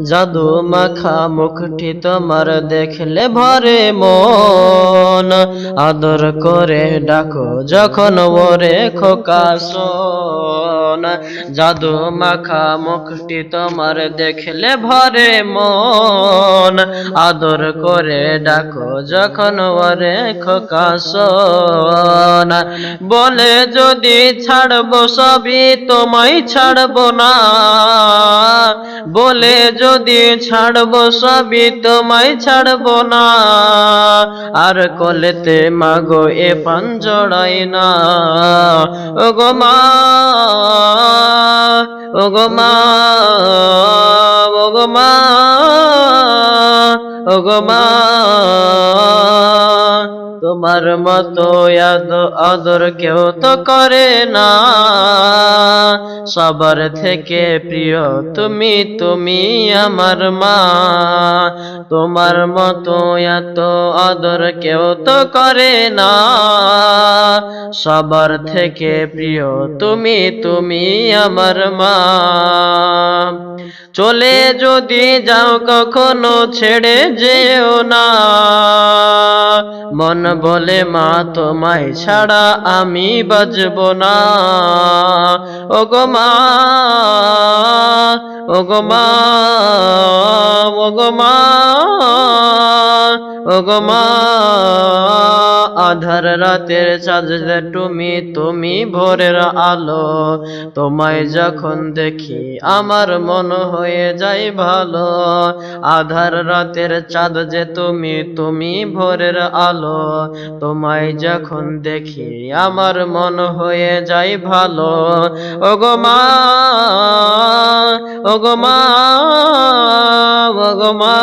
জাদু মাখা মুখটি তোমার দেখলে ভরে মন। আদর করে ডাকো যখন ওরে খোকা শোন। জাদু মাখা মুখটি তোমার দেখলে ভরে মন। আদর করে ডাকো যখন ওরে খোকা শোন। বলে যদি ছাড়বো সবই তোমায় ছাড়বো না। বলে যদি ছাড়বো সবই তোমায় ছাড়বো না। আর কলেতে মাগো এ পাঞ্জড়াই না। ও গো মা ও গো মা ও গো মা ও গো মা। তোমার মতো আদ, আদর কেউ তো করে না। সবার থেকে প্রিয় তুমি তুমি আমার মা। তোমার মতো এত আদর কেউ তো করে না। সবার থেকে প্রিয় তুমি তুমি আমার মা। চলে যদি যাও কখনো ছেড়ে যেও না। মন বলে মা তোমায় ছাড়া আমি বাজব না। ও গো মা ও গো মা ও গো মা। মা, আধার রাতের চাঁদ তুমি তুমি ভোরের আলো। তোমায় যখন দেখি আমার মন হয়ে যায় ভালো। আধার রাতের চাঁদ যে তুমি তুমি ভোরের আলো। তোমায় যখন দেখি আমার মন হয়ে যায় ভালো। ও গো মা ও গো মা ও গো মা